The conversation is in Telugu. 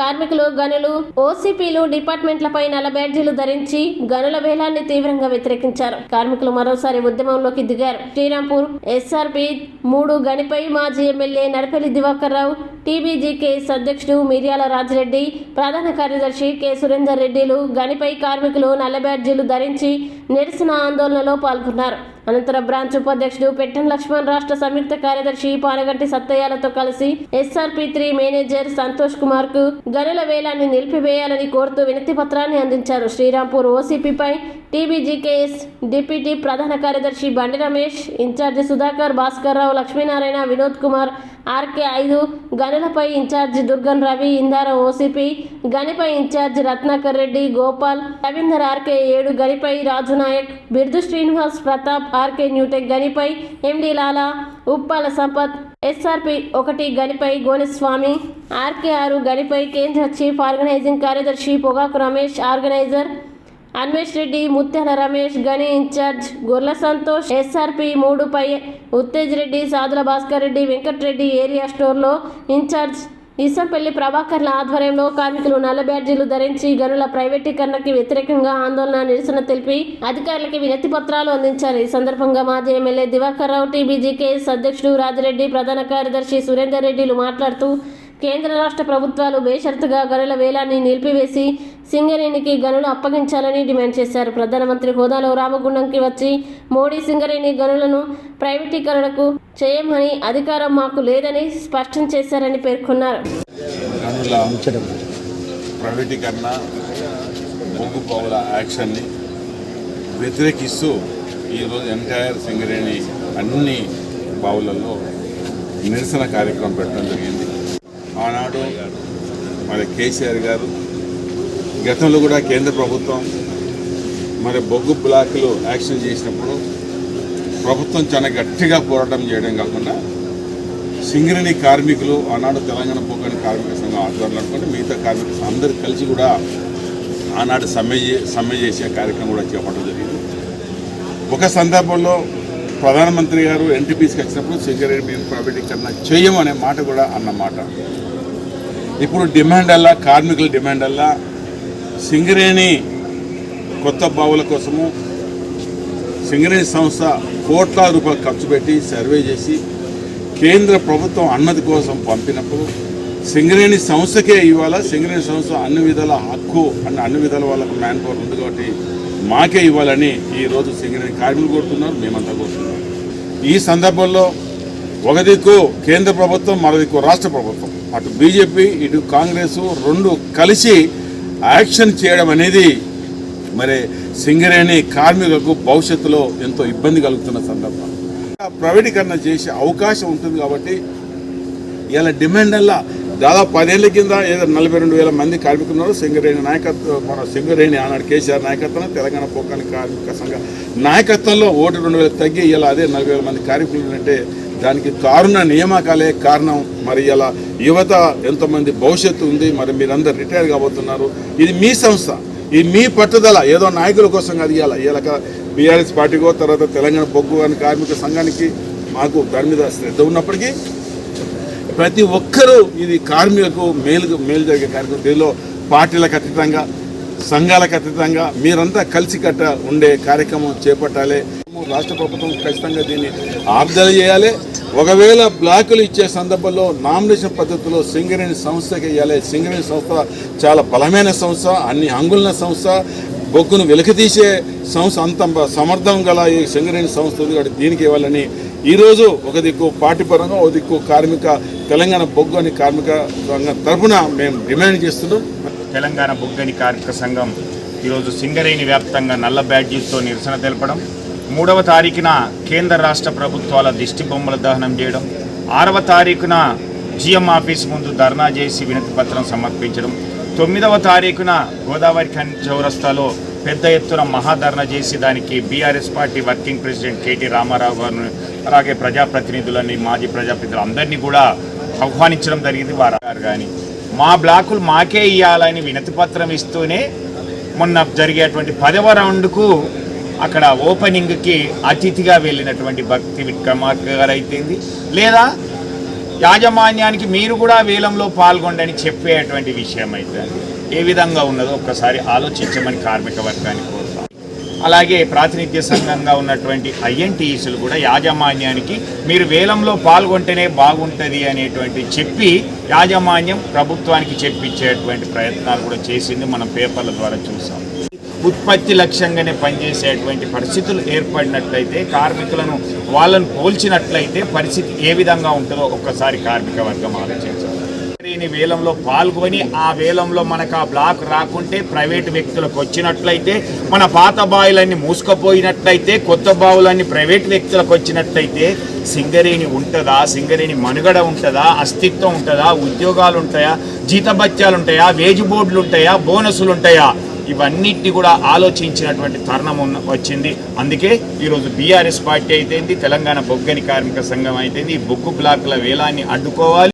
కార్మికులు గనులు ఓసీపీలు డిపార్ట్మెంట్లపై నల్ల బ్యాడ్జీలు ధరించి గనుల వేలాన్ని తీవ్రంగా వ్యతిరేకించారు. కార్మికులు మరోసారి ఉద్యమంలోకి దిగారు. శ్రీరాంపూర్ ఎస్ఆర్పి మూడు గనిపై మాజీ ఎమ్మెల్యే నడపల్లి దివాకర్ రావు టీబీజీకేఎస్ అధ్యక్షుడు మిర్యాల రాజిరెడ్డి ప్రధాన కార్యదర్శి కె. సురేందర్ రెడ్డిలు గనిపై కార్మికులు నల్ల బ్యాడ్జీలు ధరించి నిరసన ఆందోళనలో పాల్గొన్నారు. అనంతరం బ్రాంచ్ ఉపాధ్యక్షుడు పెట్టన్ లక్ష్మణ్ రాష్ట్ర సంయుక్త కార్యదర్శి పానగంటి సత్తయ్యలతో కలిసి ఎస్ఆర్పి త్రీ మేనేజర్ సంతోష్ కుమార్కు గనుల వేలాన్ని నిలిపివేయాలని కోరుతూ వినతి పత్రాన్ని అందించారు. శ్రీరాంపూర్ ఓసీపీపై టీబీజీకేఎస్ డిప్యూటీ ప్రధాన కార్యదర్శి బండి రమేష్ ఇన్ఛార్జి సుధాకర్ భాస్కర్ రావు లక్ష్మీనారాయణ వినోద్ కుమార్ ఆర్కే ఐదు గనులపై ఇన్ఛార్జి దుర్గన్ రవి ఇందారం ఓసీపీ గనిపై ఇన్ఛార్జి రత్నాకర్ రెడ్డి గోపాల్ రవీందర్ ఆర్కే ఏడు గనిపై Raju Naik Birdu Srinivas Pratap RK new tech గనిపై MD Lala Uppala Sampath SRP ఒకటి గనిపై గోనిస్వామి ఆర్కే ఆరు గనిపై కేంద్ర చీఫ్ ఆర్గనైజింగ్ కార్యదర్శి పొగాకు రమేష్ ఆర్గనైజర్ అన్వేష్ రెడ్డి ముత్యాల రమేష్ గని ఇన్ఛార్జ్ గొర్ల సంతోష్ ఎస్ఆర్పి మూడుపై ఉత్తేజ్ రెడ్డి సాదుల భాస్కర్ రెడ్డి వెంకట్రెడ్డి ఏరియా స్టోర్లో ఇన్ఛార్జ్ ఇసంపల్లి ప్రభాకర్ల ఆధ్వర్యంలో కార్మికులు నల్ల బ్యాడ్జీలు ధరించి గనుల ప్రైవేటీకరణకి వ్యతిరేకంగా ఆందోళన నిరసన తెలిపి అధికారులకి వినతి పత్రాలు అందించారు. ఈ సందర్భంగా మాజీ ఎమ్మెల్యే దివాకర్ రావు టీబీజీకేఎస్ అధ్యక్షుడు రాజిరెడ్డి ప్రధాన కార్యదర్శి సురేందర్ రెడ్డిలు మాట్లాడుతూ కేంద్ర రాష్ట్ర ప్రభుత్వాలు బేషరతుగా గనుల వేలాన్ని నిలిపివేసి సింగరేణికి గనులు అప్పగించాలని డిమాండ్ చేశారు. ప్రధానమంత్రి హోదాలో రామగుండంకి వచ్చి మోడీ సింగరేణి గనులను ప్రైవేటీకరణకు చేయమని అధికారం మాకు లేదని స్పష్టం చేశారని పేర్కొన్నారు. గనుల ప్రైవేటీకరణ బొగ్గు పౌల యాక్షన్ని వ్యతిరేకిస్తూ ఈరోజు ఎంటైర్ సింగరేణి అన్ని బావులలో నిరసన కార్యక్రమం పెట్టడం జరిగింది. ఆనాడు మరి కేసీఆర్ గారు గతంలో కూడా కేంద్ర ప్రభుత్వం మరి బొగ్గు బ్లాకులు యాక్షన్ చేసినప్పుడు ప్రభుత్వం చాలా గట్టిగా పోరాటం చేయడం కాకుండా సింగరేణి కార్మికులు ఆనాడు తెలంగాణ పొగ్గని కార్మిక సంఘం ఆధ్వర్యంలో అనుకుంటే మిగతా కార్మికులు అందరూ కలిసి కూడా ఆనాడు సమ్మె సమ్మె చేసే కార్యక్రమం కూడా చేపట్టడం జరిగింది. ఒక సందర్భంలో ప్రధానమంత్రి గారు ఎన్టీపీసీకి వచ్చినప్పుడు సింగరేణి మేము ప్రైవేటీకరణ చేయము అనే మాట కూడా అన్నమాట. ఇప్పుడు డిమాండ్ అల్లా కార్మికుల డిమాండ్ అల్లా సింగరేణి కొత్త బావుల కోసము సింగరేణి సంస్థ కోట్లాది రూపాయలు ఖర్చు పెట్టి సర్వే చేసి కేంద్ర ప్రభుత్వం అన్నది కోసం పంపినప్పుడు సింగరేణి సంస్థకే ఇవ్వాల? సింగరేణి సంస్థ అన్ని విధాల హక్కు అండ్ అన్ని విధాల వాళ్ళకు మ్యాన్ పవర్ ఉంది కాబట్టి మాకే ఇవ్వాలని ఈరోజు సింగరేణి కార్మికులు కోరుతున్నారు మేమంతా కోరుతున్నాం. ఈ సందర్భంలో ఒక దిక్కు కేంద్ర ప్రభుత్వం మరో దిక్కు రాష్ట్ర ప్రభుత్వం. అటు బీజేపీ ఇటు కాంగ్రెస్ రెండు కలిసి యాక్షన్ చేయడం అనేది మరి సింగరేణి కార్మికులకు భవిష్యత్తులో ఎంతో ఇబ్బంది కలుగుతున్న సందర్భం. ప్రైవేటీకరణ చేసే అవకాశం ఉంటుంది కాబట్టి ఇలా డిమాండ్ అలా దాదాపు పదేళ్ళ కింద ఏదో నలభై రెండు వేల మంది కార్మికులు ఉన్నారు సింగరేణి నాయకత్వం మన సింగరేణి ఆనాడు కేసీఆర్ నాయకత్వం తెలంగాణ పోకాని కార్మిక సంఘ నాయకత్వంలో ఓటు రెండు వేలు తగ్గి ఇలా అదే నలభై వేల మంది కార్మికులు అంటే దానికి కారుణ నియామకాలే కారణం. మరి ఇలా యువత ఎంతోమంది భవిష్యత్తు ఉంది మరి మీరందరు రిటైర్ కాబోతున్నారు. ఇది మీ సంస్థ. ఇది మీ పట్టుదల ఏదో నాయకుల కోసం కాదు ఇవాళ ఇలా బీఆర్ఎస్ పార్టీకో తర్వాత తెలంగాణ బొగ్గు అని కార్మిక సంఘానికి మాకు దాని మీద శ్రద్ధ ఉన్నప్పటికీ ప్రతి ఒక్కరూ ఇది కార్మికులకు మేలు మేలు జరిగే కార్యక్రమం. దీనిలో పార్టీలకు అతీతంగా సంఘాలకు అతీతంగా మీరంతా కలిసికట్ట ఉండే కార్యక్రమం చేపట్టాలి. రాష్ట్ర ప్రభుత్వం ఖచ్చితంగా దీన్ని ఆర్దన చేయాలి. ఒకవేళ బ్లాకులు ఇచ్చే సందర్భంలో నామినేషన్ పద్ధతిలో సింగరేణి సంస్థకి ఇవ్వాలి సింగరేణి సంస్థ చాలా బలమైన సంస్థ అన్ని అంగులన సంస్థ. బొగ్గును వెలికితీసే సంస్థ అంత సమర్థం గల ఈ సింగరేణి సంస్థ ఉంది కాబట్టి దీనికి ఇవ్వాలని ఈరోజు ఒక దిక్కు పార్టీ పరంగా ఒక దిక్కు కార్మిక తెలంగాణ బొగ్గు అని కార్మిక సంఘం తరఫున మేము డిమాండ్ చేస్తున్నాం. తెలంగాణ బొగ్గని కార్మిక సంఘం ఈరోజు సింగరేణి వ్యాప్తంగా నల్ల బ్యాడ్జీతో నిరసన తెలపడం మూడవ తారీఖున కేంద్ర రాష్ట్ర ప్రభుత్వాల దిష్టి బొమ్మల దహనం చేయడం ఆరవ తారీఖున జిఎం ఆఫీస్ ముందు ధర్నా చేసి వినతి పత్రం సమర్పించడం తొమ్మిదవ తారీఖున గోదావరి ఖన్ చౌరస్తాలో పెద్ద ఎత్తున మహాధరణ చేసి దానికి BRS party working president KT Rama Rao గారిని అలాగే ప్రజాప్రతినిధులని మాజీ ప్రజాప్రతినిధులు అందరినీ కూడా ఆహ్వానించడం జరిగింది. వారు కానీ మా బ్లాకులు మాకే ఇవ్వాలని వినతి పత్రం ఇస్తూనే మొన్న జరిగేటువంటి పదవ రౌండ్కు అక్కడ ఓపెనింగ్కి అతిథిగా వెళ్ళినటువంటి భక్తి విక్రమార్క గారు అయితేంది. లేదా యాజమాన్యానికి మీరు కూడా వేలంలో పాల్గొండని చెప్పేటువంటి విషయం అయితే ఏ విధంగా ఉన్నదో ఒక్కసారి ఆలోచించమని కార్మిక వర్గాన్ని కోరుతాం. అలాగే ప్రాతినిధ్య సంఘంగా ఉన్నటువంటి ఐఎన్టీఈసీలు కూడా యాజమాన్యానికి మీరు వేలంలో పాల్గొంటేనే బాగుంటుంది అనేటువంటి చెప్పి యాజమాన్యం ప్రభుత్వానికి చెప్పించేటువంటి ప్రయత్నాలు కూడా చేసింది మనం పేపర్ల ద్వారా చూసాం. ఉత్పత్తి లక్ష్యంగానే పనిచేసేటువంటి పరిస్థితులు ఏర్పడినట్లయితే కార్మికులను వాళ్ళను పోల్చినట్లయితే పరిస్థితి ఏ విధంగా ఉంటుందో ఒక్కసారి కార్మిక వర్గం ఆలోచించాలి. వేలంలో పాల్గొని ఆ వేలంలో మనకు ఆ బ్లాక్ రాకుంటే ప్రైవేటు వ్యక్తులకు వచ్చినట్లయితే మన పాత బావులన్నీ మూసుకుపోయినట్లయితే కొత్త బావులన్నీ ప్రైవేట్ వ్యక్తులకు వచ్చినట్లయితే సింగరేణి ఉంటుందా? సింగరేణి మనుగడ ఉంటుందా? అస్తిత్వం ఉంటుందా? ఉద్యోగాలు ఉంటాయా? జీతభత్యాలు ఉంటాయా? వేజ్ బోర్డులు ఉంటాయా? బోనసులు ఉంటాయా? ఇవన్నిటి కూడా ఆలోచించినటువంటి తరుణం వచ్చింది. అందుకే ఈరోజు బీఆర్ఎస్ పార్టీ అయితేంది తెలంగాణ బొగ్గని కార్మిక సంఘం అయితేంది బొగ్గు బ్లాకుల వేలాన్ని అడ్డుకోవాలి.